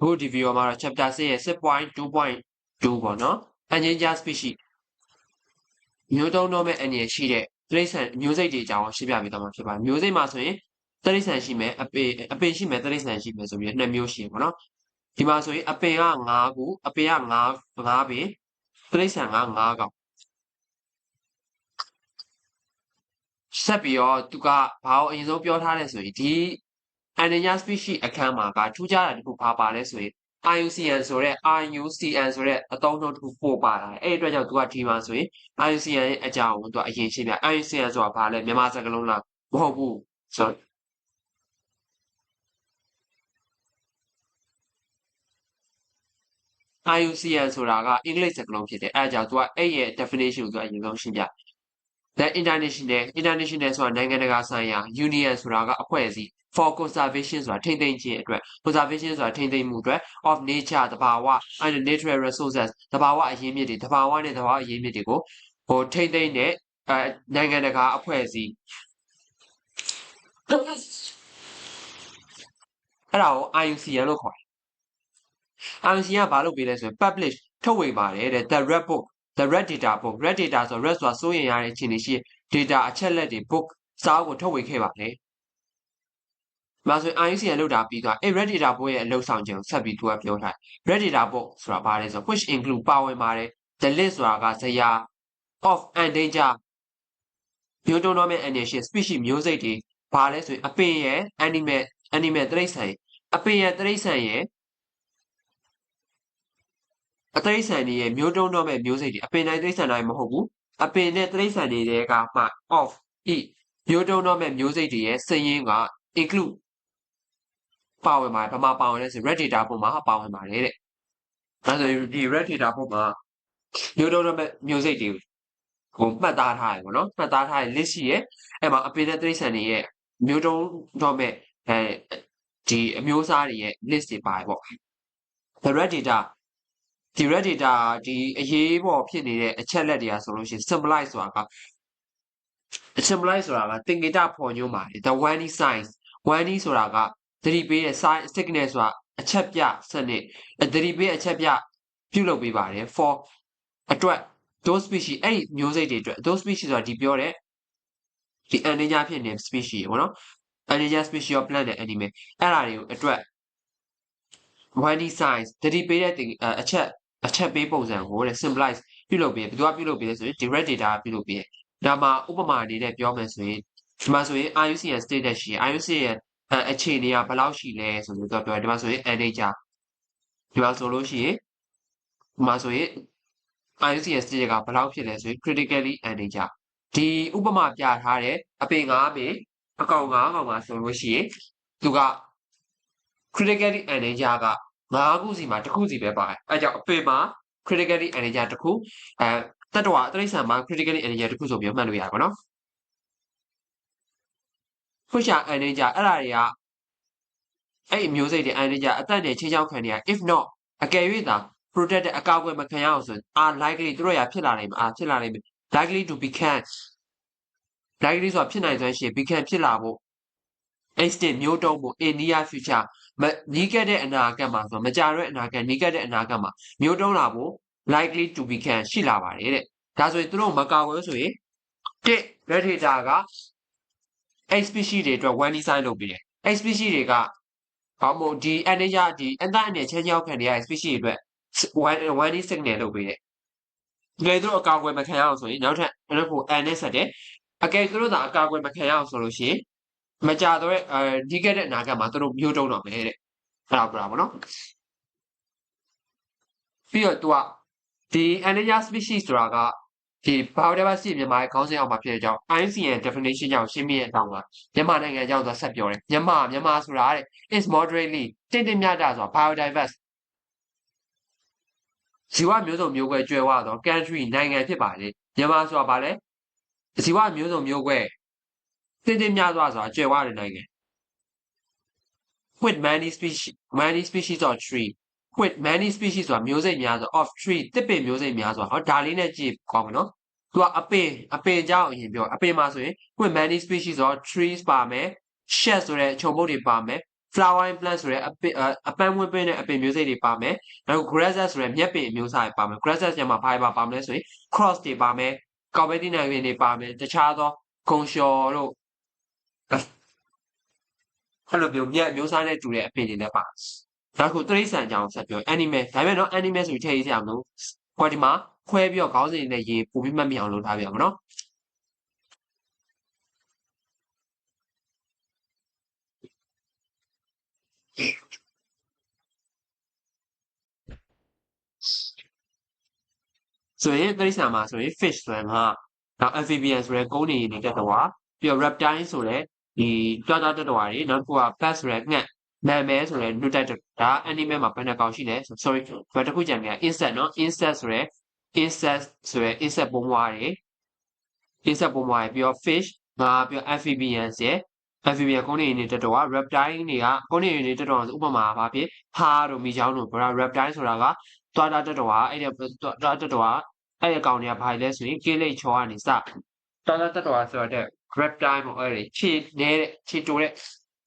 အခုဒီ video မှာတော့ chapter 6ရဲ့6.2.2ပေါ့နော် endangered species မျိုးတုံးတော့မဲ့အနေရှိတဲ့တိရစ္ဆာန်မျိုးစိတ်တွေအကြောင်းရှင်းပြပေးသွားမှာဖြစ်ပါတယ်မျိုးစိတ်မှာဆိုရင်တိရစ္ဆာန်ရှိမယ်အပင်အပင်ရှိမယ်တိရစ္ဆာန်ရှိမယ်ဆိုပြီးနှစ်မျိုးရှိရပေါ့နော်ဒီမှာဆိုရင်အပင်က9ခုအပင်က9 9ပင်တိရစ္ဆာန်က9ကောင်ဆက်ပြီးတော့သူကဘာလို့အရင်ဆုံးပြောထားလဲဆိုရင်ဒီ endangered species အခန်းမှာကထူးခြားတာတစ်ခုဘာပါလဲဆိုရင် IUCN ဆိုတဲ့ IUCN ဆိုတဲ့အသုံးအနှုန်းတစ်ခုပို့ပါလာတယ်အဲ့ဒီအတွက်ကြောင့်သူကဒီမှာဆိုရင် IUCN ရဲ့အကြောင်းကိုသူကအရင်ရှင်းပြ IUCN ဆိုတာဘာလဲမြန်မာစကားလုံးလားမဟုတ်ဘူးဆိုတော့ IUCN ဆိုတာကအင်္ဂလိပ်စကားလုံးဖြစ်တယ်အဲဒါကြောင့်သူကအဲ့ရဲ့ definition ကိုသူကအရင်ဆုံးရှင်းပြ the international international ဆိုတာနိုင်ငံတကာဆိုင်ရာ union ဆိုတာကအဖွဲ့အစည်း for conservation ဆိုတာထိန်းသိမ်းခြင်းအတွက် conservation ဆိုတာထိန်းသိမ်းမှုအတွက် of nature တဘာဝ and natural resources တဘာဝအရင်းမြစ်တွေတဘာဝနဲ့တဘာဝအရင်းမြစ်တွေကိုဟိုထိန်းသိမ်းတဲ့အဲနိုင်ငံတကာအဖွဲ့အစည်းအဲ့ဒါကို IUCN လို့ခေါ်တယ် IUCN ကဘာလုပ်ပေးလဲဆိုရင် publish ထုတ်ဝေပါတယ်တဲ့ the red book the red data book red data ဆို red ဆိုတာစိုးရင်ရတဲ့အခြေအနေရှိ data အချက်လက်တွေ book စာအုပ်ကိုထုတ်ဝေခဲ့ပါတယ်။ ဒါဆိုရင် IUCN လောက်တာပြီးသွားအဲ့ red data book ရဲ့အလုပ်ဆောင်ခြင်းကိုဆက်ပြီးသူကပြောထားတယ်။ red data book ဆိုတာဘာလဲဆို which include ပါဝင်ပါတယ် the list ဆိုတာကဇယာ of endanger မျိုးတုံးတော့မဲ့ animal species မျိုးစိတ်တွေဘာလဲဆိုရင်အပင်ရဲ့ animal animal တိရစ္ဆာန်အပင်ရဲ့တိရစ္ဆာန်ရဲ့အတိရစ္ဆာန်တွေရဲ့မျိုးတုံးတော့မဲ့မျိုးစိတ်တွေအပင်တိုင်းတိရစ္ဆာန်တိုင်းမဟုတ်ဘူးအပင်နဲ့တိရစ္ဆာန်တွေကမှ off e မျိုးတုံးတော့မဲ့မျိုးစိတ်တွေရဲ့စရင်းက include ပါဝင်ပါတယ်ဘာမှပါဝင်လဲဆို red data ပုံမှာပါဝင်ပါတယ်တဲ့အဲဆိုဒီ red data ပုံမှာမျိုးတုံးတော့မဲ့မျိုးစိတ်တွေကိုမှတ်သားထားရပေါ့နော်မှတ်သားထားတဲ့ list ရှိရဲ့အဲ့မှာအပင်နဲ့တိရစ္ဆာန်တွေရဲ့မျိုးတုံးတော့မဲ့အဲဒီအမျိုးအစားတွေရဲ့ list တွေပါတယ်ပေါ့ the red data ဒီ red data ဒီအရေးပေါ်ဖြစ်နေတဲ့အချက်လက်တွေကဆိုလို့ရှိရင် symbolize ဆိုတာက symbolize ဆိုတာကသင်္ကေတဖော်ညွှန်းပါတယ် the one signs one ဆိုတာက သတိပေးတဲ့ sign signal ဆိုတာအချက်ပြစနစ်သတိပေးအချက်ပြပြုလုပ်ပေးပါတယ် for အတွက် those species အဲ့ဒီမျိုးစိတ်တွေအတွက် those species ဆိုတာဒီပြောတဲ့ဒီ endangered ဖြစ်နေတဲ့ species ပေါ့နော် endangered species of plant and animal အဲ့ဒါတွေကိုအတွက် one size သတိပေးတဲ့အချက်အချက်ပေးပုံစံကိုတဲ့ symbolize ပြုလုပ်ပေးဘယ်သူကပြုလုပ်ပေးလဲဆိုရင် direct data ကပြုလုပ်ပေးဒါမှာဥပမာအနေနဲ့ပြောမယ်ဆိုရင်ဒီမှာဆိုရင် IUCN status ရှိ IUCN ရဲ့ အခြေအနေကဘယ်လောက်ရှိလဲဆိုပြီးတော့ပြောတယ်ဒီမှာဆိုရင် endanger ဒီမှာဆိုလို့ရှိရင်ဒီမှာဆိုရင် IUCN status ကဘယ်လောက်ဖြစ်လဲဆိုရင် critically endanger ဒီဥပမာပြထားတဲ့အပင်၅ပင်အကောင်၅ကောင်မှာဆိုလို့ရှိရင်သူက critically endanger က၅ခုစီမှာတစ်ခုစီပဲပါတယ်အဲကြောင့်အပင်မှာ critically endanger တစ်ခုအဲတတ္တဝါတိရစ္ဆာန်မှာ critically endanger တစ်ခုဆိုပြီးမှတ်လို့ရပါတော့ push endanger အဲ့ဒါတွေကအဲ့အမျိုးစိတ်တွေ endanger အသက်တွေချင်းချောက်ခံနေရ if not အကယ်၍သာ protected အကာအကွယ်မခံရအောင်ဆိုရင် are likely သူတို့ရဖြစ်လာနိုင်မှာဖြစ်လာနိုင်မယ် likely to become likely ဆိုတာဖြစ်နိုင်စွမ်းရှိ become ဖြစ်လာဖို့ extinct မျိုးတုံးဖို့ in near future မနီးကပ်တဲ့အနာဂတ်မှာဆိုမကြာတဲ့အနာဂတ်နီးကပ်တဲ့အနာဂတ်မှာမျိုးတုံးလာဖို့ likely to become ရှိလာပါတယ်တဲ့ဒါဆိုရင်သူတို့မကာဝယ်ဆိုရင်တစ် red data က X species တွေအတွက် one design လုပ်ပြီးတယ် X species တွေကဘာမို့ဒီ energy ဒီအသက်အနေချင်းချောက်ခံနေရတဲ့ species တွေအတွက် one one d signal လုပ်ပြီးတယ်ဒီလေတို့အကာအကွယ်မခံရအောင်ဆိုရင်နောက်ထပ်နောက်ဖို့ n နဲ့ဆက်တယ်အကယ်သူတို့သာအကာအကွယ်မခံရအောင်ဆိုလို့ရှိရင်မကြတော့အဲဒီခဲ့တဲ့အနာဂတ်မှာသူတို့မျိုးတုံးတော့မယ်တဲ့အဲ့ဒါပြောတာပေါ့နော်ပြီးတော့ तू ကဒီ endangered species ဆိုတာက ဒီ biodiversity မြန်မာရဲ့ခေါင်းစဉ်အောက်မှာဖြစ်တဲ့အကြောင်း IUCN definition ကြောင့်ရှင်းပြတဲ့အကြောင်းကမြန်မာနိုင်ငံအကြောင်းသူဆက်ပြောတယ်မြန်မာမြန်မာဆိုတာတဲ့ is moderately တင့်တင့်မြတ်တာဆိုတာ biodiverse ဇီဝမျိုးစုံမျိုးကွဲကျွဲဝတော့ country နိုင်ငံဖြစ်ပါလေမြန်မာဆိုတာဗာလဲဇီဝမျိုးစုံမျိုးကွဲတင်းတင်းများစွာဆိုတာကျွဲဝတဲ့နိုင်ငံ with many species many species of tree with many species ဆိုတာမျိုးစိတ်များစွာ of tree တစ်ပင်မျိုးစိတ်များစွာဟောဒါလေးနဲ့ကြည့်ကောင်းမနော်သူကအပင်အပင်ကြောင့်အရင်ပြောအပင်မှာဆိုရင် with many species of trees ပါမယ် shed ဆိုတဲ့ခြုံပုတ်တွေပါမယ် flowering plant ဆိုတဲ့အပင်အပန်းဝင်ပင်တဲ့အပင်မျိုးစိတ်တွေပါမယ်နောက် grasses ဆိုတဲ့မြက်ပင်အမျိုးအစားတွေပါမယ် grasses ညမှာဘာတွေပါပါမလဲဆိုရင် cross တွေပါမယ်ကောက်ပဲတိနိုင်ပင်တွေပါမယ်တခြားသောဂုံလျှော်တို့အဲ့လိုမျိုးမြက်မျိုးစားနဲ့တူတဲ့အပင်တွေလည်းပါ နောက်ခုတရိษံအကြောင်းဆက်ပြော animal ဒါပေမဲ့နော် animal ဆိုပြီးထည့်ရစီအောင်လို့ဟောဒီမှာခွဲပြီးတော့ခေါင်းစဉ်နဲ့ရေးပို့ပြီးမှတ်မိအောင်လုပ်ထားပြရမှာနော်ဆိုရင်တိရစ္ဆာန်မှာဆိုရင် fish ဆိုရင်မှာနောက် amphibian ဆိုတဲ့ကုန်းနေနေတဲ့တော့ပြီးတော့ reptile ဆိုတဲ့ဒီတွားတွားတက်တော်တွေနောက်တစ်ခုက bat ဆိုတဲ့ငှက် နာမည်ဆိုတဲ့ nude တက်ဒါ animal မှာဘယ်နှကောင်ရှိလဲ sorry ဘယ်တစ်ခုကြံနေ insect နော် insect ဆိုတဲ့ insect ဆိုတဲ့ insect ပုံးမွားတွေ insect ပုံးမွားတွေပြီးတော့ fish ငါပြီးတော့ amphibians ရဲ့ amphibian ကုန်းနေနေတဲ့တော့ reptile တွေကကုန်းနေနေတဲ့တော့ဥပမာဘာဖြစ်ဟာတို့မိချောင်းတို့ဘာ reptile ဆိုတာကတွားတွားတက်တော်အဲ့ဒီတွားတွားတက်တော်အဲ့အကောင်တွေကဘာလဲဆိုရင်ကေးလိတ်ချောကနေစတော်တော်တက်တော်ဆိုတော့ reptile ပေါ့အဲ့ဒီခြေနေတဲ့ခြေတိုးတဲ့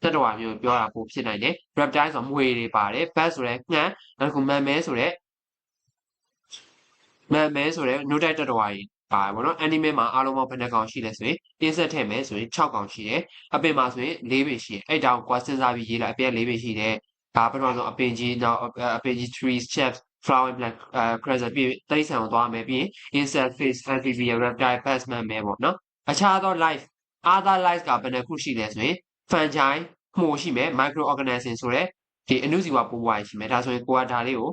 တက်တော်မျိုးပြောတာပို့ဖြစ်နိုင်တယ် reptile ဆိုမွေတွေပါတယ် bat ဆိုတဲ့ငှက်နောက်တစ်ခုမန်မဲဆိုတဲ့မန်မဲဆိုတဲ့ note တက်တော်ကြီးပါဘောနော် animal မှာအားလုံးပေါင်းဘယ်နှကောင်ရှိလဲဆိုရင် insect ထည့်မယ်ဆိုရင်6ကောင်ရှိတယ်အပင်မှာဆိုရင်4ပင်ရှိတယ်အဲ့တောင်ကွာစဉ်းစားပြီးရေးလိုက်အပင်4ပင်ရှိတယ်ဒါပထမဆုံးအပင်ကြီးနောက်အပင်ကြီး trees chaps flower black အဲ crescent ပြီးတိရစ္ဆာန်ကိုသွားမယ်ပြီးရင် insect fish amphibia reptile batsman ပဲပေါ့နော်အခြားသော life other life ကဘယ်နှခုရှိလဲဆိုရင် fungi မှုရှိမယ် microorganism ဆိုတဲ့ဒီအနုဇီဝပိုးပွားရှိမယ်ဒါဆိုရင်ကိုကဒါလေးကို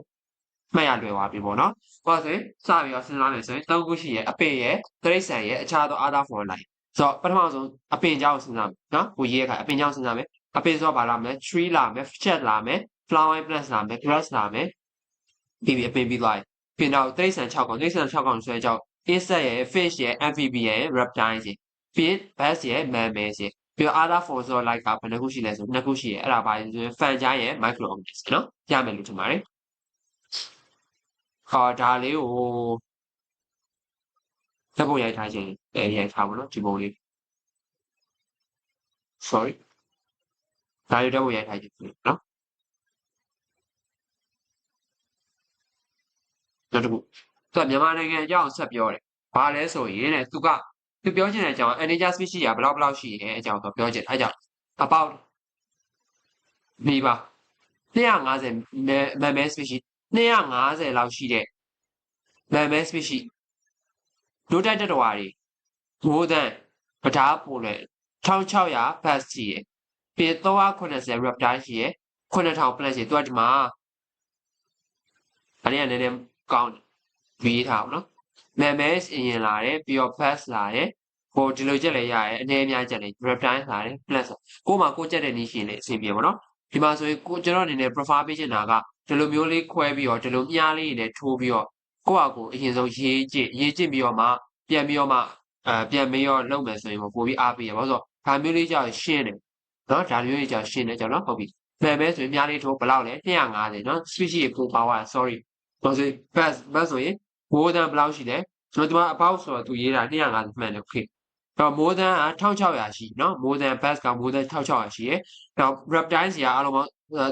မှတ်ရလွယ်သွားပြီပေါ့နော်။ဟောဆိုရင်စပြီးတော့စဉ်းစားမယ်ဆိုရင်သုံးခုရှိရဲ့အပင်ရဲ့တိရစ္ဆာန်ရဲ့အခြားသော other for life ဆိုတော့ပထမဆုံးအပင်ကြောင့်စဉ်းစားမယ်နော်။ကိုရေးရခါအပင်ကြောင့်စဉ်းစားမယ်အပင်ဆိုတော့ဘာလာမလဲ tree လာမယ် chat လာမယ် flower plants လာမယ် grass လာမယ်ပြီးပြီးအပင်ပြီးသွားရင်ပြီးတော့တိရစ္ဆာန်6ကောင်တိရစ္ဆာန်6ကောင်ဆိုတဲ့ကြောင့် insect ရဲ့ fish ရဲ့ amphibian ရဲ့ reptile ရဲ့ပြီး bass ရဲ့ mammal ရဲ့ ပြီးတော့ other for ဆိုတော့ like ကဘယ်နှခုရှိလဲဆိုနှစ်ခုရှိရဲ့အဲ့ဒါပါရင်ဆိုရင် fungi ရဲ့ microorganism နော်ရမယ်လို့ထင်ပါတယ်ဟာဒါလေးကိုဓာတ်ပုံရိုက်ထားခြင်းအဲရိုက်ထားပါတော့ဒီပုံလေး sorry ဒါလေးဓာတ်ပုံရိုက်ထားခြင်းနော်နောက်တစ်ခုသူကမြန်မာနိုင်ငံအကြောင်းဆက်ပြောတယ်ဘာလဲဆိုရင်တဲ့သူက သူပြောချင်တဲ့အကြောင်း endangered species ကဘယ်လောက်ဘယ်လောက်ရှိရဲအကြောင်းတော့ပြောချင်အဲကြောင့် about မိပါ250 mammal species 250လောက်ရှိတဲ့ mammal species ဒိုတိုက်တတော်တွေမိုးတန်ပဓာပိုလဲ1600 bus ရှိရယ်ပြီး380 reptile ရှိရယ်9000 plus ရှိသူကဒီမှာအဲ့ဒီကနည်းနည်းကောင်းရေးထားအောင်နော် mammal အရင်လာတယ်ပြီးတော့ bus လာတယ်ဟိုဒီလိုချက်လည်းရတယ်အနေအများချက်လည်း reptile လာတယ် plus ကို့မှာကိုချက်တဲ့နည်းရှိရင်လည်းအဆင်ပြေပါတော့ဒီမှာဆိုရင်ကိုကျွန်တော်အနေနဲ့ profile ပေးချင်တာကဒီလိုမျိုးလေးခွဲပြီးတော့ဒီလိုမြားလေးတွေနဲ့ထိုးပြီးတော့ကိုယ့်အကိုအရင်ဆုံးရေးကြည့်ရေးကြည့်ပြီးတော့မှပြန်ပြီးတော့မှအဲပြန်ပြီးတော့လုပ်မယ်ဆိုရင်ပို့ပြီးအားပေးရပါဆိုတော့ဒါမျိုးလေးကြောင့်ရှင်းတယ်နော်ဒါမျိုးလေးကြောင့်ရှင်းတယ်ကြောင့်နော်ဟုတ်ပြီမှန်ပဲဆိုရင်မြားလေးထိုးဘယ်လောက်လဲ250နော် species ပို့ပါဝါ sorry ဆိုရင် bus bus ဆိုရင် more than ဘယ်လောက်ရှိလဲကျွန်တော်ဒီမှာ about ဆိုတော့သူရေးတာ250မှန်တယ် okay တော့ more than 1600ရှိနော် more than bus က more than 1600ရှိရယ်တော့ reptile စီကအားလုံးပေါင်း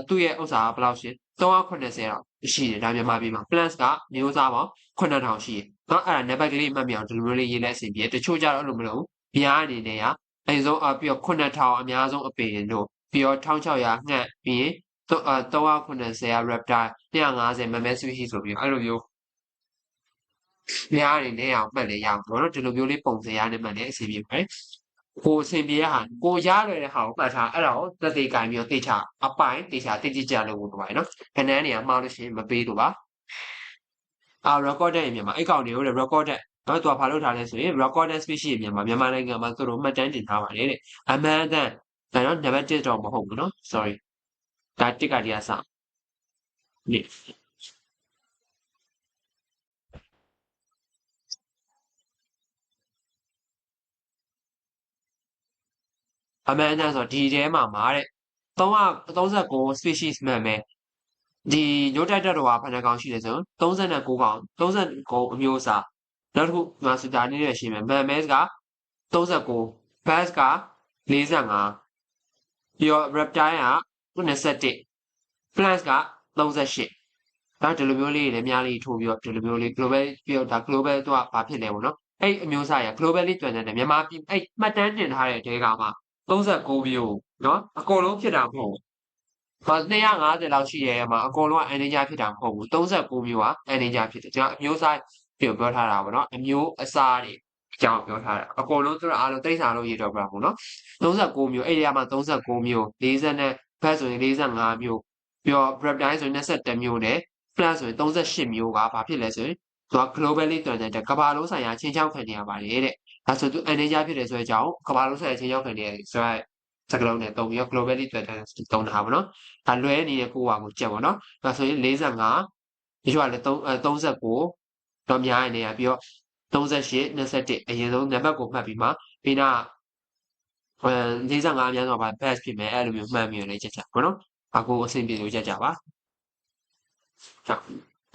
သူ့ရဲ့ဥစ္စာကဘယ်လောက်ရှိ380တော့ရှိတယ်ဒါမြန်မာပြည်မှာ plus ကမျိုးစားပေါင်း9000ရှိတယ်เนาะအဲ့ဒါ neighbor ကလေးမှတ်မိအောင်ဒီလိုမျိုးလေးရေးလိုက်အစီပြည့်တချို့ကြတော့အဲ့လိုမလုပ်ဘူးဘီယာအနေနဲ့ကအရင်ဆုံးအပြီးတော့9000အများဆုံးအပင်တို့ပြီးတော့1600ငှက်ပြီးရင်380က reptile 250 mammal species ဆိုပြီးအဲ့လိုမျိုး များအနေနဲ့အောင်မှတ်လေရအောင်ပေါ့နော်ဒီလိုမျိုးလေးပုံစံရနဲ့မှတ်လေအစီပြည့်ပဲကိုအစဉ်ပြေတဲ့ဟာကိုရလွယ်တဲ့ဟာကိုပတ်ထားအဲ့ဒါကိုသက်သေကင်ပြီးတော့တိချအပိုင်တိချတိတိကျလို့ဝင်ပါရနော်ခဏန်းနေရာမှားလို့ရှိရင်မပေးလို့ပါအာ recorded အမြန်မာအဲ့ကောင်တွေကိုလည်း recorded တော့သူကဘာလုပ်ထားလဲဆိုရင် recorded species မြန်မာမြန်မာနိုင်ငံမှာသူတို့မှတ်တမ်းတင်ထားပါတယ်တဲ့အမှန်တန်ဒါတော့ number 1တော့မဟုတ်ဘူးနော် sorry ဒါတစ်ကတည်းကစနေ အမှန်တန်ဆိုဒီထဲမှာမှာတဲ့339 species မှန်မယ်ဒီညိုတက်တက်တော့ဘယ်နှကောင်ရှိလဲဆို39ကောင်39အမျိုးအစားနောက်တစ်ခုငါစတာနေရရှိမယ် mammal က39 bass က45ပြီးတော့ reptile က21 plus က38ဒါဒီလိုမျိုးလေးတွေလည်းအများလေးထိုးပြီးတော့ဒီလိုမျိုးလေး global ပြီးတော့ဒါ global တော့ဘာဖြစ်လဲပေါ့နော်အဲ့အမျိုးအစားရ globally တွင်တဲ့မြန်မာပြည်အဲ့မှတ်တမ်းတင်ထားတဲ့တဲကမှ 39မျိုးနော်အကုန်လုံးဖြစ်တာမဟုတ်ဘူး။ဘာ250လောက်ရှိရဲမှာအကုန်လုံးကအန်နေဂျာဖြစ်တာမဟုတ်ဘူး39မျိုးကအန်နေဂျာဖြစ်တယ်ကျွန်တော်အမျိုးအစားပြောပြောထားတာပေါ့နော်အမျိုးအစားတွေအကြောင်းပြောထားတာအကုန်လုံးသူတို့အားလုံးတိတ်စာလို့ရေးတော့ပြတာပေါ့နော်39မျိုးအဲ့ဒီကမှ39မျိုး40နဲ့ဘတ်ဆိုရင်45မျိုးပြီးတော့ prep time ဆိုရင်21မျိုးနဲ့ plus ဆိုရင်38မျိုးကဘာဖြစ်လဲဆိုရင်သူက globally တွင်တဲ့ကမ္ဘာလုံးဆိုင်ရာချင်းချောက်ခံနေရပါတယ်တဲ့ ဒါဆိုသူအနေကြဖြစ်တယ်ဆိုတဲ့အကြောင်းကမ္ဘာလုံးဆိုင်ရာချင်းချောက်ခံနေရဆိုတော့စကလုံးနဲ့တုံပြီးတော့ globally တွင်တဲ့တုံးတာပါနော်ဒါလွဲနေတဲ့ကိုဟာကိုကြက်ပါနော်ဒါဆိုရင်45ဒီလိုကလည်း39တော့များနေရပြီးတော့38 21အရင်ဆုံးနံပါတ်ကိုမှတ်ပြီးမှပြီးတော့အဲ45အများဆုံးပါ best ဖြစ်မယ်အဲ့လိုမျိုးမှတ်မိရလေချက်ချက်ပေါ့နော်အခုအဆင်ပြေလို့ချက်ကြပါဟုတ်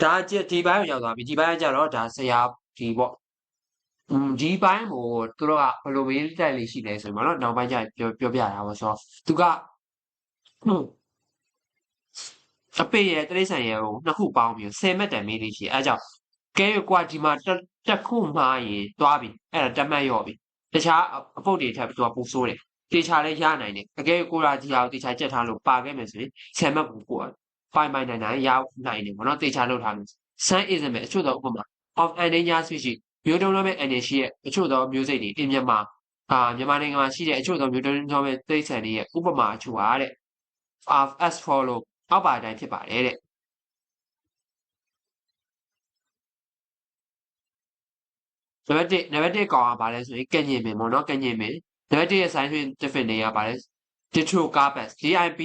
ဒါကြဒီဘိုင်းကိုရောက်သွားပြီဒီဘိုင်းကကြတော့ဒါဆရာဒီပေါ့อืม ဒီဘိုင်းကိုသူတို့ကဘယ်လိုမေးတိုက်လေးရှိလဲဆိုရင်ပေါ့နော်နောက်ပိုင်းကျပြောပြောပြတာပေါ့ဆိုတော့သူကအပေရဲ့တရိษံရဲ့ကိုနှစ်ခုပေါင်းပြီး10မှတ်တန်မေးလေးရှိအဲအကြောင့်ကဲကွာဒီမှာတက်ခုမှားရင်သွားပြီအဲ့ဒါတက်မှတ်ရော့ပြီတခြားအပုတ်တွေထပ်ပြီးသူကပူဆိုးတယ်တေချာလည်းရနိုင်တယ်အကဲကိုရာဒီဟာကိုတေချာကြက်ထားလို့ပါခဲ့မယ်ဆိုရင်10မှတ်ကိုကိုပိုင်ပိုင်နိုင်နိုင်ရနိုင်တယ်ပေါ့နော်တေချာလုပ်ထားလို့ sun is မဲ့အချို့သောဥပမာ of endangered species မျိုးတုံးတော့မဲ့ energy ရှိရဲ့အချို့သောမျိုးစိတ်တွေအမြန်မာအာမြန်မာနိုင်ငံမှာရှိတဲ့အချို့သောမျိုးတုံးတော့မဲ့တိရစ္ဆာန်တွေရဲ့ဥပမာအချို့ဟာတဲ့ of as follow အောက်ပါအတိုင်းဖြစ်ပါတယ်တဲ့နံပါတ်1နံပါတ်1ကောင်ကဘာလဲဆိုရင်ကညင်ပင်ပေါ့နော်ကညင်ပင်နံပါတ်1ရဲ့ sign different တွေကဘာလဲ Ditrocarpus DIP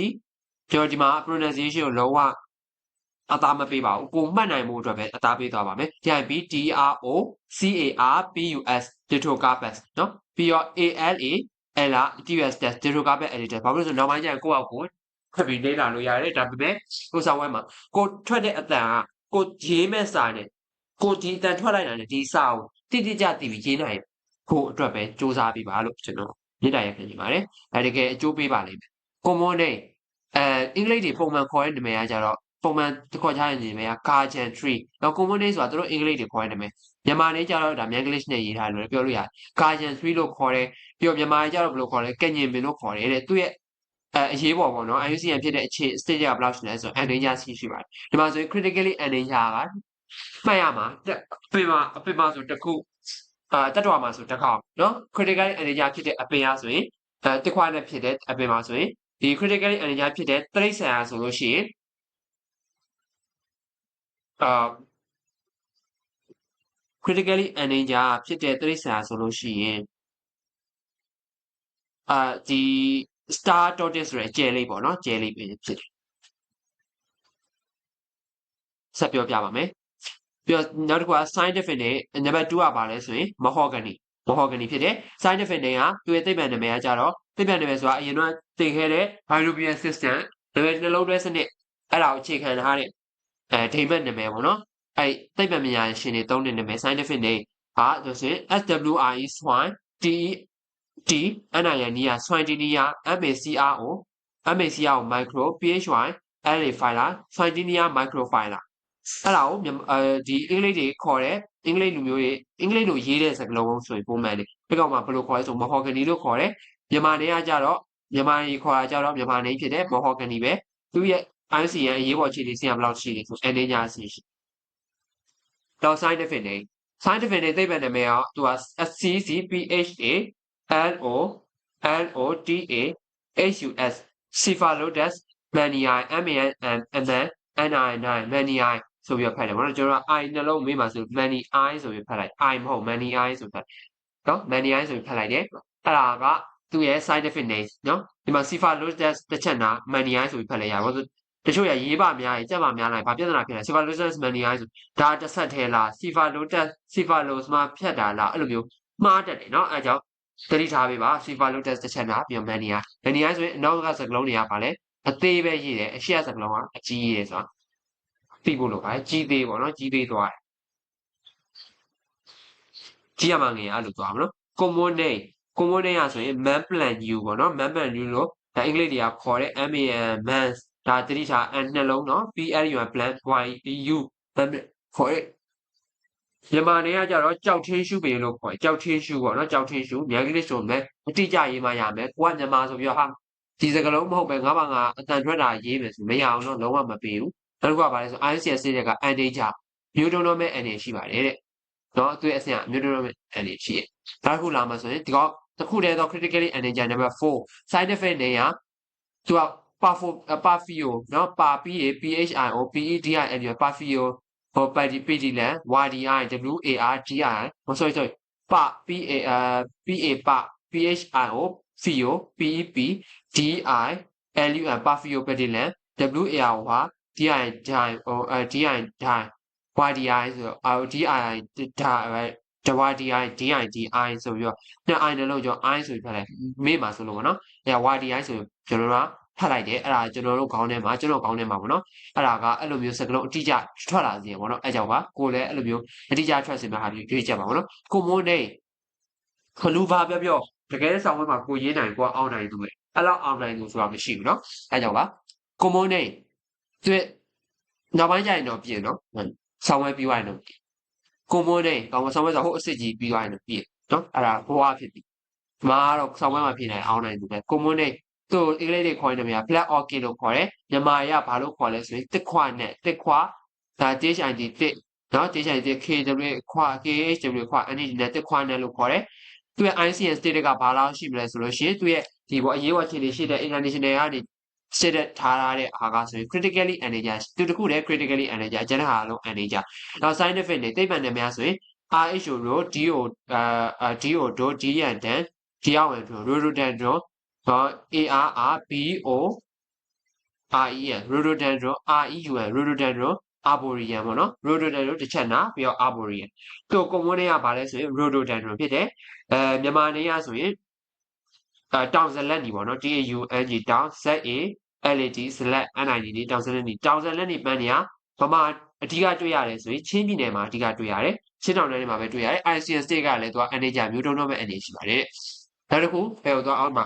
ကျွန်တော်ဒီမှာ pronunciation ကိုလုံးဝ အသားမပေးပါဘူးကိုမှတ်နိုင်မှုအတွက်ပဲအသားပေးသွားပါမယ်ပြန်ပြီး DRO CARPUS Ditocarbus နော်ပြီးတော့ ALA LA TUS test Ditocarbus editor ဘာလို့လဲဆိုတော့နောက်ပိုင်းကျရင်ကိုယ့်အောက်ကိုဖတ်ပြီးလေ့လာလို့ရတယ်ဒါပေမဲ့ကိုစာဝိုင်းမှာကိုထွက်တဲ့အတန်ကကိုရေးမဲ့စာနဲ့ကိုဒီအတန်ထွက်လိုက်တာနဲ့ဒီစာကိုတိတိကျသိပြီးရေးနိုင်ကိုအတွက်ပဲစူးစမ်းပြီးပါလို့ကျွန်တော်မြင်တာရခင်နေပါတယ်အဲတကယ်အကျိုးပေးပါလိမ့်မယ် common name အဲအင်္ဂလိပ်တွေပုံမှန်ခေါ်တဲ့နာမည်ကကြတော့ ပုံမှန်ခေါ်ကြတဲ့နာမည်က Guardian Tree တော့ common name ဆိုတာသူတို့အင်္ဂလိပ်တွေခေါ်တဲ့နာမည်မြန်မာနေကြတော့ဒါမြန် English နဲ့ရေးထားလို့ပြောလို့ရတယ် Guardian Tree လို့ခေါ်တယ်ပြီးတော့မြန်မာကြတော့ဘယ်လိုခေါ်လဲကညင်ပင်လို့ခေါ်တယ်တဲ့သူ့ရဲ့အဲအရေးပေါ်ပေါ့နော် IUCN ဖြစ်တဲ့အခြေ stage ကဘယ်လောက်ရှိလဲဆိုတော့ endanger ရှိရှိပါတယ်ဒီမှာဆိုရင် critically endanger ကမှတ်ရမှာအပင်မှာအပင်မှာဆိုတခုအာတက်တော်မှာဆိုတစ်ခေါက်နော် critically endanger ဖြစ်တဲ့အပင်အားဆိုရင်အဲတစ်ခွာနဲ့ဖြစ်တဲ့အပင်မှာဆိုရင်ဒီ critically endanger ဖြစ်တဲ့တိရစ္ဆာန်အားဆိုလို့ရှိရင် အာ critically endanger ဖြစ်တဲ့တိရစ္ဆာန်ဆိုလို့ရှိရင်အာဒီ star tortoise ဆိုတဲ့ကျဲလေးပေါ့နော်ကျဲလေးပဲဖြစ်တယ်ဆက်ပြောပြပါမယ်ပြီးတော့နောက်တစ်ခုက scientific နဲ့ number 2ကပါလဲဆိုရင် mahogany mahogany ဖြစ်တယ် scientific နဲ့ကသူရဲ့သိပ္ပံနာမည်ကကြတော့သိပ္ပံနာမည်ဆိုတာအရင်ကသင်ခဲ့တဲ့ European system နာမည်နှလုံးသွဲစနစ်အဲ့ဒါကိုအခြေခံထားတဲ့ အဲဒိမတ်နာမည်ပေါ့နော်အဲ့သိပ္ပံပညာရှင်တွေသုံးတဲ့နာမည် scientific name ဟာဆိုရင် SWRE swine T T NINIA Swinetinia MACRO MACRO micro PHY LA filer Swinetinia microfiler အဲ့ဒါကိုအဲဒီအင်္ဂလိပ်တွေခေါ်တဲ့အင်္ဂလိပ်လူမျိုးတွေအင်္ဂလိပ်လိုရေးတဲ့စကားလုံးဆိုရင်ပုံမှန်လေးဒီကောင်မှာဘယ်လိုခေါ်လဲဆို mahogany လို့ခေါ်တယ်မြန်မာနေကကြတော့မြန်မာနေခေါ်တာကြတော့မြန်မာနေဖြစ်တဲ့ mahogany ပဲသူရဲ့ ICN အရေးပေါ်ခြေလေးစင်ရဘယ်လောက်ရှိလဲဆို N ညာစီရှိတော့ scientific name scientific name သိပ္ပံနာမည်ကသူက SCCPHA LO LOTA HUS Cephalotus manii MAN MN NI9 manii ဆိုပြီးဖတ်တယ်ပေါ့နော်ကျွန်တော်က i နှလုံးမေးမှာဆို many i ဆိုပြီးဖတ်လိုက် i မဟုတ် many i ဆိုဖတ်နော် many i ဆိုပြီးဖတ်လိုက်တယ်အဲ့ဒါကသူ့ရဲ့ scientific name နော်ဒီမှာ cephalotus တစ်ချက်နာ many i ဆိုပြီးဖတ်လိုက်ရပါဘူး တချို့ရရေးပါများရင်ကြက်ပါများလိုက်ဘာပြဿနာဖြစ်လဲ cephalotus many i ဆိုဒါတစ်ဆက်ထဲလား cephalotus cephalos မှာဖြတ်တာလားအဲ့လိုမျိုးမှားတတ်တယ်နော်အဲကြောင့်သတိထားပေးပါ cephalotus တစ်ချက်နာပြီး many i many i ဆိုရင်အနောက်ကစကလုံးတွေကပါလဲအသေးပဲရေးတယ်အရှိရစကလုံးကအကြီးရေးတယ်ဆိုတာသိဖို့လိုပါတယ်ကြီးသေးပေါ့နော်ကြီးသေးသွားတယ်ကြီးရမှငယ်အဲ့လိုသွားမှာနော် common name common name ရဆိုရင် man plan new ပေါ့နော် man plan new လို့ဒါအင်္ဂလိပ်တွေကခေါ်တဲ့ man man ဒါတတိထား n နှလုံးနော် p l u plan y u ခေါ်တဲ့မြန်မာနေကကြတော့ကြောက်ထင်းရှုပင်လို့ခေါ်ကြောက်ထင်းရှုပေါ့နော်ကြောက်ထင်းရှုမြန်ကလေးဆိုမယ်အတိကြရေးမှရမယ်ကိုကမြန်မာဆိုပြီးတော့ဟာဒီစကလုံးမဟုတ်ပဲငါးပါးငါအတန်ထွက်တာရေးမယ်ဆိုမရအောင်တော့လုံးဝမပေးဘူးနောက်တစ်ခုကဘာလဲဆို ICS တွေက andager မျိုးတုံးတော့မဲ့အနေရှိပါတယ်တဲ့နော်သူရဲ့အဆင့်ကမျိုးတုံးတော့မဲ့အနေရှိရဲ့နောက်တစ်ခုလာမှဆိုရင်ဒီကောတစ်ခုတည်းသော critically endangered number 4 side effect နေရသူက parfo parfio နော် pa p a phio pedil parfio ဟော party pdlan ydi war di မ sorry sorry pa pa အာ pa pa phio fio pep di lum parfio pdlan war di di ဟို di di ydi ဆိုတော့ di ဒါ di di di i ဆိုပြီးတော့နှစ် i နဲ့လို့ကျွန်တော် i ဆိုပြီးဖတ်လိုက်မေ့မှာဆိုလို့ပေါ့နော်အဲ ydi ဆိုကျွန်တော်တို့က ဖတ်လိုက်တယ်အဲ့ဒါကျွန်တော်တို့ခေါင်းထဲမှာကျွန်တော်ခေါင်းထဲမှာပေါ့နော်အဲ့ဒါကအဲ့လိုမျိုးစကလုံးအတိအကျထွက်လာစေပေါ့နော်အဲ့ကြောင့်ပါကိုလည်းအဲ့လိုမျိုးအတိအကျထွက်စေမှာဟာမျိုးရွေးချက်ပါပေါ့နော်ကိုမိုးနေခလူဘာပြောပြောတကယ်ဆောင်ဝဲမှာကိုရေးနိုင်ကိုအောင်နိုင်သူပဲအဲ့လောက်အောင်နိုင်သူဆိုတာမရှိဘူးနော်အဲ့ကြောင့်ပါကိုမိုးနေသူနောက်ပိုင်းကျရင်တော့ပြင်နော်ဆောင်ဝဲပြီးသွားရင်တော့ကိုမိုးနေကောင်မဆောင်ဝဲဆိုဟိုအစ်စ်ကြီးပြီးသွားရင်တော့ပြင်နော်အဲ့ဒါဘဝဖြစ်ပြီဒီမှာတော့ဆောင်ဝဲမှာပြင်နိုင်အောင်နိုင်သူပဲကိုမိုးနေ သူ့အင်္ဂလိပ်တွေခေါ်နေတယ်များ black orchid လို့ခေါ်တယ်မြန်မာရဘာလို့ခေါ်လဲဆိုရင်တစ်ခွနဲ့တစ်ခွဒါ THID တစ်နော် THID KW ခွ KHW ခွ ND နဲ့တစ်ခွနဲ့လို့ခေါ်တယ်သူရဲ့ ICN state ကဘာလောက်ရှိမလဲဆိုလို့ရှိရင်သူရဲ့ဒီဘောအရေးဝအခြေအနေရှိတဲ့ international ကနေ state ထားရတဲ့အားကဆိုရင် critically endangered သူတခုတည်း critically endangered အကျဉ်းဟာလုံး endangered နောက် scientific နေသိပ္ပံနယ်များဆိုရင် RHO တို့ DO အာ DO တို့ DN တန် DRN တို့ rhododendron နော် ARRBO REN rhododendron REUN rhododendron arborean ပေါ့နော် rhododendron တစ်ချက်နာပြီးတော့ arborean သူကွန်မွန်းတွေကဘာလဲဆိုရင် rhododendron ဖြစ်တယ်အဲမြန်မာနေရဆိုရင်အဲတောင်ဇလက်နီပေါ့နော် TAUNG တောင် ZA LAD ဇလက် NID နေတောင်ဇလက်နီတောင်ဇလက်နီပန်းနေရဗမာအဓိကတွေ့ရတယ်ဆိုရင်ချင်းပြည်နယ်မှာအဓိကတွေ့ရတယ်ချင်းတောင်နယ်တွေမှာပဲတွေ့ရတယ် ICN state ကလည်းသူက NA ကြမျိုးတုံးတော့မဲ့ NA ရှိပါတယ်နောက်တစ်ခုဘယ်လိုတော့အောက်မှာ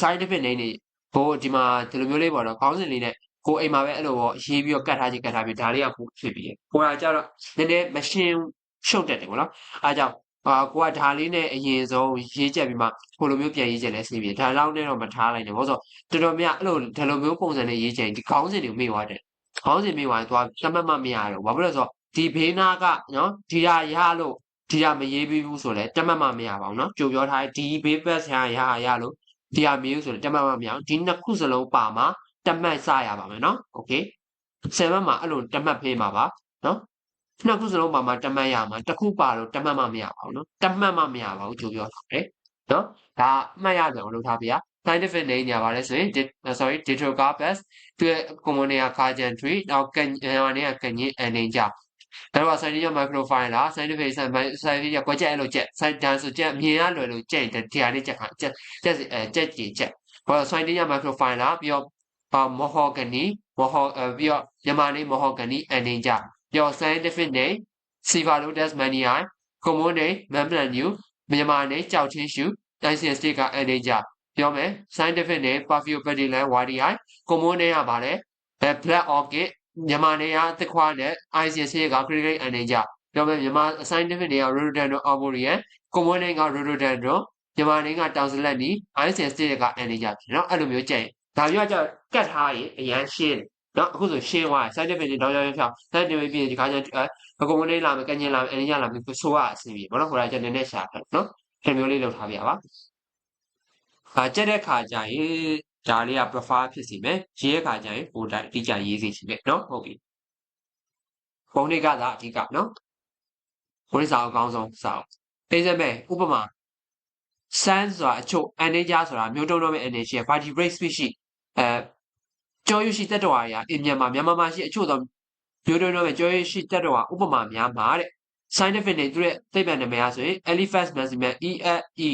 scientific name တွေဘို့ဒီမှာဒီလိုမျိုးလေးပေါ့နော်ခေါင်းစဉ်လေးနဲ့ကိုအိမ်မှာပဲအဲ့လိုပေါ့ရေးပြီးတော့ကတ်ထားခြင်းကတ်ထားပြီးဒါလေးကကိုဖြစ်ပြီး။ကိုကကြတော့နည်းနည်းမရှင်းရှုပ်တတ်တယ်ပေါ့နော်။အားကြောင့်အာကိုကဒါလေးနဲ့အရင်ဆုံးရေးချက်ပြီးမှကိုလိုမျိုးပြန်ရေးချက်လဲစီးပြီးဒါလောက်နဲ့တော့မထားလိုက်နဲ့ဘာလို့ဆိုတော်တော်များအဲ့လိုဒီလိုမျိုးပုံစံနဲ့ရေးချက်ဒီခေါင်းစဉ်တွေမေ့သွားတယ်။ခေါင်းစဉ်မေ့သွားရင်သွားတတ်မှတ်မှမရတော့ဘာဖြစ်လို့လဲဆိုတော့ဒီဘေးနာကနော်ဒီဟာရလို့ဒီဟာမရေးပြီးဘူးဆိုလဲတတ်မှတ်မှမရပါဘူးနော်ကြိုပြောထားဒီဘေးဘက်ဆရာရရလို့ ဒီဟာမျိုးဆိုတော့တမတ်မမြောင်ဒီနှစ်ခုစလုံးပါမှာတမတ်စရပါမယ်နော်โอเคဆယ်မတ်မှာအဲ့လိုတမတ်ဖေးမှာပါနော်နှစ်ခုစလုံးပါမှာတမတ်ရမှာတစ်ခုပါတော့တမတ်မမရပါဘူးနော်တမတ်မမရပါဘူးကြိုပြောထားတယ်နော်ဒါအမှတ်ရကြအောင်လုပ်ထားပြရ scientific name ညာပါလဲဆိုရင် sorry Ditrocarpus သူရဲ့ common က Carjan tree နောက်ကန်ညာနေကကညင်းအနေကြ ဒါတော့ scientific microfile လား scientific scientific ကွက်ချက်အဲ့လိုချက် science ဆိုချက်မြင်ရလွယ်လို့ချက်ဒီဟာလေးချက်ခါချက်ချက်အဲချက်ကြည့်ချက်ဘာလို့ scientific microfile လားပြီးတော့ဘာ mahogany မဟောပြီးတော့မြန်မာနေ mahogany အနေကြပြီးတော့ scientific name Cephalotus manii common name Memplan new မြန်မာနေကြောက်ချင်းရှု ICS state ကအနေကြပြောမယ် scientific name Paphiopedilum wadii common name ကဗာလဲ black orchid မြန်မာနေရတစ်ခွားနဲ့ ICC က critical အနေကြပြောမယ်မြန်မာ scientific တွေက rhododendron arborean common name က rhododendron မြန်မာနေကတောင်စလက်နီ ICC ကအနေကြဖြစ်နော်အဲ့လိုမျိုးကြည့်ဒါပြောကြကတ်ထားရင်အရန်ရှင်းတယ်နော်အခုဆိုရှင်းသွား scientific တွေတော့ရောင်းဖြောင်း scientific ပြင်ဒီခါကျအကုန်လုံးလာမယ်ကညင်လာမယ်အနေကြလာမယ်ဆိုရအစီပြီဘောနော်ဟိုဒါကျနည်းနည်းရှာတယ်နော်ဒီမျိုးလေးလုပ်ထားပြပါအာကြက်တဲ့ခါကျရင် ဒါလေးက profile ဖြစ်စီမယ်ရေးတဲ့ခါကျရင်ပိုတိုင်းအတိအကျရေးစီချင်တယ်နော်ဟုတ်ပြီပုံတွေကသာအဓိကနော်ဘုရားစာအကောင်းဆုံးစာပေးစမဲ့ဥပမာ sun ဆိုတာအချို့ energy ဆိုတာမျိုးတုံးတော့မဲ့ energy က vertebrate species အဲကြောရွရှိတတ္တဝါတွေကအင်မြန်မာမြန်မာမှာရှိအချို့သောမျိုးတုံးတော့မဲ့ကြောရွရှိတတ္တဝါဥပမာများမှာတဲ့ scientific တွေသူရဲ့သိပ္ပံနာမည်အားဆိုရင် Elephas maximum E F E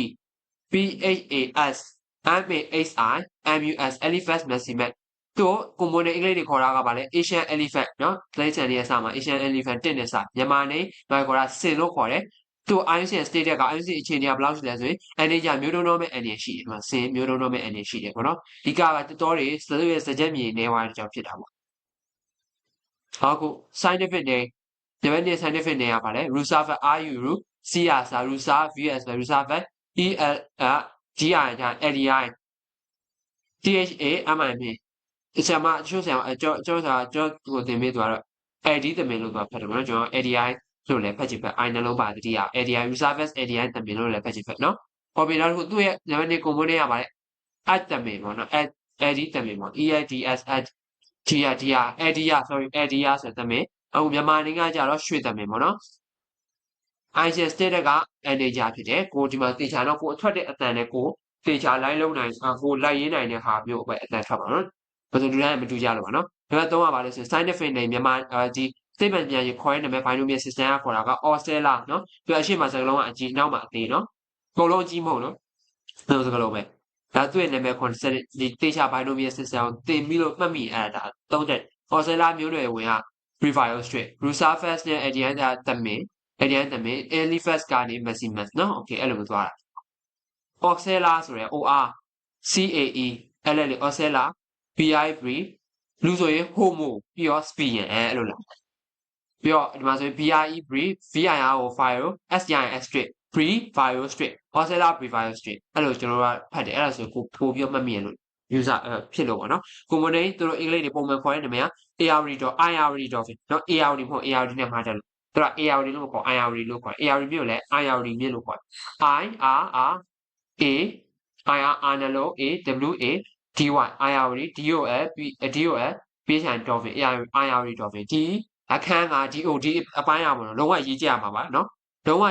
P H A S MASI MUS Elephas maximus သူကွန်ပိုနန့်အင်္ဂလိပ်တွေခေါ်တာကဗာလဲ Asian elephant နော် clay ချန်ရဲ့အစမှာ Asian elephant တက်နေစမြန်မာနေမိုက်ခေါ်တာစင်လို့ခေါ်တယ်သူ IUCN state က IUCN အခြေအနေကဘယ်လောက်ရှိလဲဆိုရင် energy မျိုးတုံးတော့မဲ့အနေရှိတယ်မှာစင်မျိုးတုံးတော့မဲ့အနေရှိတယ်ပေါ့နော်ဒီကကတော်တွေစသူရဲ့စကြက်မြေနေဝါကြောင့်ဖြစ်တာပေါ့ဟောခု scientific name ဒီဘက်နေ့ scientific name ကပါလေ Roosevelt RU CSA Roosevelt VS Roosevelt EL GI LDI THA MIM ဆရာမအချို့ဆရာမအကျော်ကျော်ဆရာကျော်ကိုသင်ပေးသွားတော့ AD သမင်လို့သွားဖတ်တယ်ပေါ့နော်ကျွန်တော် ADI လို့လည်းဖတ်ချင်ဖတ် I နှလုံးပါတတိယ ADI reservice ADI သမင်လို့လည်းဖတ်ချင်ဖတ်နော်ပေါ်ပြီးတော့ခုသူ့ရဲ့နံပါတ်1 component ရပါတယ် at သမင်ပေါ့နော် at AD သမင်ပေါ့ EIDS at GR GR ADR sorry ADR ဆိုသမင်အခုမြန်မာနိုင်ငံကျတော့ရွှေသမင်ပေါ့နော် IGS state က manager ဖြစ်တယ်ကိုဒီမှာတေချာတော့ကိုအထွက်တဲ့အတန်နဲ့ကိုတေချာလိုက်လုံးနိုင်ကိုလိုက်ရင်းနိုင်တဲ့ဟာမျိုးပဲအတန်ထွက်ပါနော်ဘယ်သူလူတိုင်းမတူကြလို့ပါနော်နံပါတ်3ကပါလို့ဆိုရင် scientific name မြန်မာဒီစိတ်ပံပြန်ရခေါ်ရတဲ့နာမည် binomial system ကခေါ်တာက Osella နော်သူအရှိမစကလုံးကအကြီးနောက်မှအသေးနော်အကုန်လုံးအကြီးမဟုတ်နော်ဘယ်လိုစကလုံးပဲဒါသူ့ရဲ့နာမည်ခေါ်ဒီတေချာ binomial system ကိုသင်ပြီးလို့မှတ်မိအဲ့ဒါသုံးတဲ့ Osella မျိုးနွယ်ဝင်က Previous Street Rusafest နဲ့ Adian ကတမင် Adian တမင် Eliphas ကနေ Maximus နော် Okay အဲ့လိုမျိုးသွားတာ Oxella ဆိုရယ် OR CAE အဲ့လေ Oxella BI brief လူဆိုရင် homo ပြီးတော့ spian အဲ့လိုလားပြီးတော့ဒီမှာဆိုရင် BRE brief VIR ကို file SIN strip brief file strip Oxella brief file strip အဲ့လိုကျွန်တော်တို့ကဖတ်တယ်အဲ့ဒါဆိုကိုပို့ပြီးမှတ်မိရလို့ user ဖြစ်လို့ပေါ့နော် component သူတို့အင်္ဂလိပ်တွေပုံမှန်ခေါ်တဲ့နာမည်က ARD.IRD. နော် ARD မဟုတ် ARD နဲ့မှားတယ်လို့ သူက ARD လို့မခေါ် IRD လို့ခေါ် ARD မြို့လဲ IRD မြို့လို့ခေါ် I R R A I R R နှလုံး A W A D Y IRD DOL DOL ပေးချင် dolphin IRD dolphin ဒီအခန်းက DOD အပိုင်းရပါတော့လုံးဝရေးကြရမှာပါနော်လုံးဝ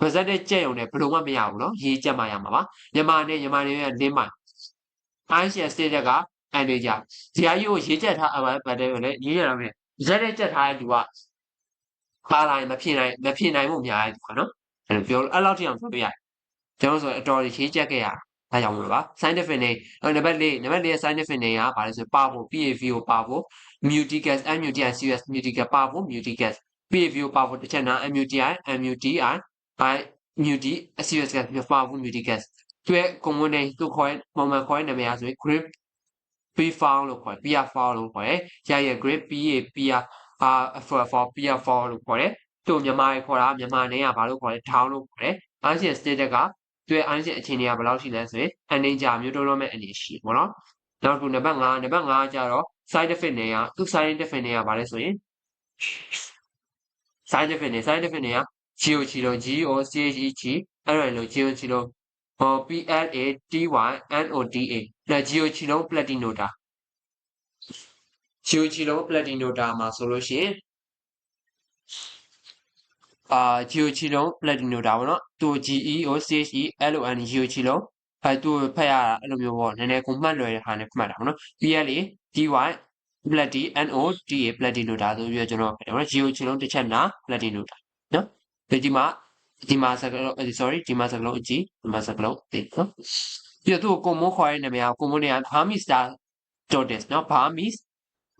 ဗဇက်တဲ့ကြက်ရုံနဲ့ဘယ်လိုမှမရဘူးနော်ရေးကြက်မှရမှာပါမြန်မာနဲ့မြန်မာနဲ့နင်းမှ ICS state ကအနေကြဒီအကြီးကိုရေးချက်ထားအမှန်ပါတယ်လေရေးရတော့မယ်ရက်တဲ့ချက်ထားတဲ့လူက ပါလာရင်မဖြစ်နိုင်မဖြစ်နိုင်မှုများတယ်ကွာနော်အဲ့လိုပြောအဲ့လောက်ထိအောင်ပြောပြရတယ်ကျွန်တော်ဆိုအတော်ကြီးရေးချက်ခဲ့ရတာဒါကြောင့်မလို့ပါ scientific name နံပါတ်၄နံပါတ်၄ scientific name ကဘာလဲဆိုပါဖို့ PAV ကိုပါဖို့ muticus MUTICUS muticus ပါဖို့ muticus PAV ကိုပါဖို့တစ်ချက်နာ MUTI MUTI I MUT CUS ကပါဖို့ muticus သူရဲ့ common name သူခေါ်ပုံမှန်ခေါ်တဲ့နာမည်အဆိုရင် grip p file လို့ခေါ်တယ် PR file လို့ခေါ်တယ်ရရဲ့ grip PA PR အာ for for PR file လို့ခေါ်တယ်သူမြန်မာရေခေါ်တာမြန်မာနေကဘာလို့ခေါ်လဲ down လို့ခေါ်တယ် ancient state ကသူရဲ့ ancient အခြေအနေကဘယ်လောက်ရှိလဲဆိုရင်အနေကြမျိုးတော်တော်မဲ့အနေရှိပေါ့နော်နောက်တစ်ခုနံပါတ်5နံပါတ်5ကျတော့ scientific နေကသူ scientific နေကဘာလဲဆိုရင် scientific နေ scientific နေက geo ချီလုံး geo che အဲ့လိုလို့ geo ချီလုံးဟော PLATY NOTA လက်ဂျီယိုချီလုံးပလက်တီ နိုတာဂျီယိုချီလုံးပလက်တီနိုတာမှာဆိုလို့ရှိရင်အာဂျီယိုချီလုံးပလက်တီနိုတာပေါ့နော်သူ GEO CHE LON ဂျီယိုချီလုံးအဲသူဖတ်ရတာအဲ့လိုမျိုးပေါ့နည်းနည်းကိုမှတ်လွယ်တဲ့ဟာနဲ့မှတ်တာပေါ့နော် PLA DY ပလက်တီ NOTA ပလက်တီနိုတာဆိုပြီးတော့ကျွန်တော်ဖတ်တယ်ပေါ့နော်ဂျီယိုချီလုံးတစ်ချက်နာပလက်တီနိုတာနော်ဒီမှာဒီမှာစကလုံး sorry ဒီမှာစကလုံးအကြည့်ဒီမှာစကလုံးသိနော်ပြီးတော့သူ့ကိုကွန်မွန်ခေါ်ရတဲ့နာမည်ကကွန်မွန်နေကဘာမီစတာတော်တက်နော်ဘာမီ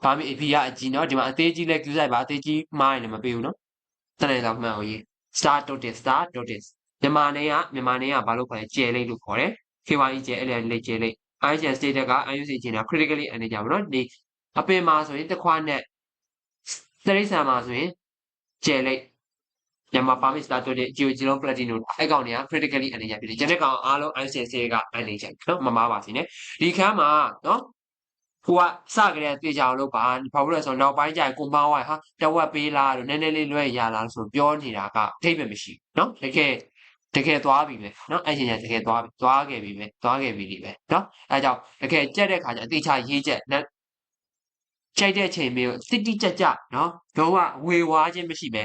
ဘာမီအဖီကအကြီးနော်ဒီမှာအသေးကြီးလဲကျူးဆိုင်ပါအသေးကြီးမားရင်လည်းမပေးဘူးနော်တနေ့တော့မှန်အောင်ရေး star tortoise star tortoise မြန်မာနေကမြန်မာနေကဘာလို့ခေါ်လဲကျဲလိတ်လို့ခေါ်တယ် KYE ကျဲအဲ့လေလိတ်ကျဲလိတ် IGN state က IUC ကျင်းတာ critically အနေကြပါတော့ဒီအပင်မှာဆိုရင်တစ်ခွားနဲ့သရိษံမှာဆိုရင်ကျဲလိတ်မြန်မာပါမစ်စတာတို့တဲ့ Geo Geo Platinum အဲ့ကောင်တွေက critically အနေရဖြစ်တယ်။ကျန်တဲ့ကောင်အားလုံး ICC ကအနေချက်နော်မမားပါစီနဲ့ဒီခန်းမှာနော် ကိုကစကြတဲ့တေချာအောင်လုပ်ပါဘာလို့လဲဆိုတော့နောက်ပိုင်းကျရင်ကိုမောင်းဝိုင်ဟာတဝက်ပေးလားလို့နည်းနည်းလေးလွဲရလားဆိုပြောနေတာကအထိပ္ပယ်မရှိနော်တကယ်တကယ်သွားပြီပဲเนาะအဲ့ချိန်ကျတကယ်သွားပြီသွားခဲ့ပြီပဲသွားခဲ့ပြီဒီပဲเนาะအဲကြောင့်တကယ်ကြက်တဲ့ခါကျအသေးချာရေးချက်နဲ့ကြိုက်တဲ့ချိန်မျိုးတိတိကျကျเนาะတော့ဝေဝါးခြင်းမရှိပဲ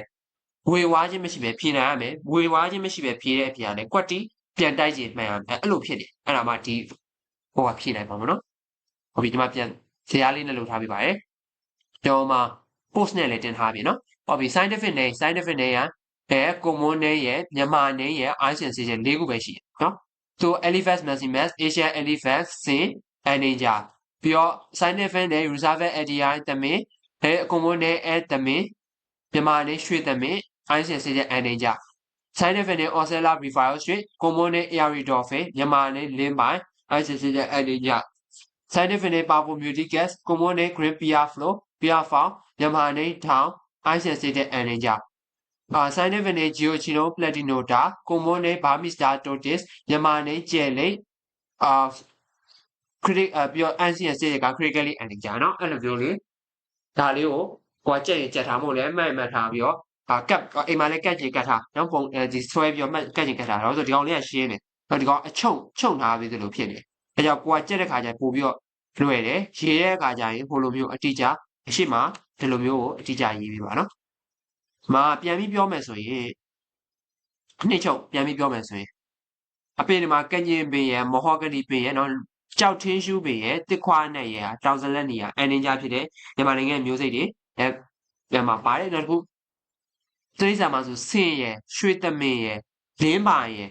ဝေဝါးခြင်းမရှိပဲဖြေနိုင်ရမယ်ဝေဝါးခြင်းမရှိပဲဖြေတဲ့အဖြေကလည်းကွက်တီပြန်တိုက်ခြင်းမှန်ရမယ်အဲ့လိုဖြစ်နေအဲ့ဒါမှဒီဟိုကဖြေနိုင်ပါမလို့ ဟုတ်ပြီဒီမှာပြန်ဇာတ်လေးနဲ့လုပ်ထားပြပါရယ်တော့မှ post နဲ့လည်းတင်ထားပြီနော်ဟုတ်ပြီ scientific name scientific name ရအဲ common name ရဲ့မြန်မာ name ရဲ့ Asian season ၄ခုပဲရှိတယ်နော်သူ Elephas maximus Asian elephant sin endanger ပြီးတော့ scientific name reserve ADI တမင်အဲ common name အဲတမင်မြန်မာ name ရွှေတမင် ICN စေတဲ့အနေကြ scientific နဲ့ Ocelot Revival Street ကွန်မွန်နဲ့ Airy Dolphin မြန်မာနဲ့လင်းပိုင် ICC နဲ့အဲ့ဒီည scientific Sanifine Pavomudi Gas, Komone Green Pia Flow, Pia Fang, Yamane Town, Ice City and Ninja. အာဆိုင်နေဗနေဂျီယိုချီနိုပလက်တီနိုတာကိုမိုနေဘာမစ္စတာတိုတစ်မြန်မာနေကျဲလေအာခရစ်အပြောအန်စီအစေကခရစ်ကလေးအန်ကြနော်အဲ့လိုမျိုးလေဒါလေးကိုကိုကကြက်ရင်ကြက်ထားမို့လဲမှတ်မှတ်ထားပြီးတော့အာကပ်အိမ်မှာလည်းကတ်ချင်ကတ်ထားနောက်ပုံဒီဆွဲပြီးတော့မှတ်ကတ်ချင်ကတ်ထားတော့ဆိုဒီကောင်လေးကရှင်းနေတော့ဒီကောင်အချုံချုံထားပြီးသလိုဖြစ်နေ အဲကြောင့်ကိုကကြက်တဲ့ခါကျပို့ပြီးတော့လွယ်တယ်ရေတဲ့အခါကျရင်ဟိုလိုမျိုးအတိအကျအရှိမဒီလိုမျိုးကိုအတိအကျရေးပြီးပါနော်မာပြန်ပြီးပြောမယ်ဆိုရင်နှစ်ချုပ်ပြန်ပြီးပြောမယ်ဆိုရင်အပင်ဒီမှာကညင်ပင်ရယ်မဟောဂနီပင်ရယ်နော်ကြောက်ထင်းရှူးပင်ရယ်တစ်ခွားနဲ့ရယ်တောင်စလက်နေရအန်နင်းကြဖြစ်တဲ့မြန်မာနိုင်ငံမျိုးစိတ်တွေအဲမြန်မာပါတယ်နောက်တစ်ခုတိရစ္ဆာန်မှာဆိုဆင်းရယ်ရွှေသမင်ရယ်လင်းပါရယ်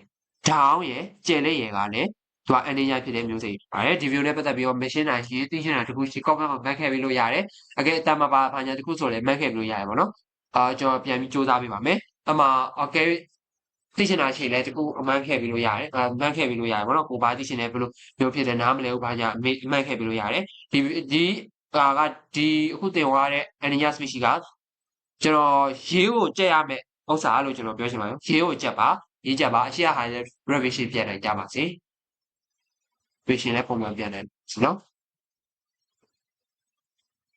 ဓာင်းရယ်ကျယ်လက်ရယ်ကလည်း သူကအန်နင်းရဖြစ်တဲ့မျိုးစိတ်ပါတယ်ဒီဗီဒီယိုနဲ့ပတ်သက်ပြီးတော့ machine နိုင်ရှိသိချင်တာတခုရှိ comment မှာမှတ်ခဲ့ပြီးလို့ရတယ်အကဲအတမပါဘာညာတခုဆိုလည်းမှတ်ခဲ့ပြီးလို့ရတယ်ပေါ့နော်အာကျွန်တော်ပြန်ပြီးစူးစမ်းပေးပါမယ်အမှအကဲသိချင်တာရှိလဲတခုအမှန်ခဲ့ပြီးလို့ရတယ်အမှန်ခဲ့ပြီးလို့ရတယ်ပေါ့နော်ကိုဘာသိချင်လဲဘယ်လိုမျိုးဖြစ်တယ်နားမလဲဘူးဘာညာအမှန်ခဲ့ပြီးလို့ရတယ်ဒီဒီအာကဒီအခုတင်သွားတဲ့ Ania species ကကျွန်တော်ရေးကိုကြက်ရမယ်ဥစ္စာလို့ကျွန်တော်ပြောချင်ပါတယ်ရေးကိုကြက်ပါရေးကြက်ပါအရှိရဟာလည်း revision ပြန်နိုင်ကြပါစေ revision လည်းပုံမှန်ပြန်နိုင်နော်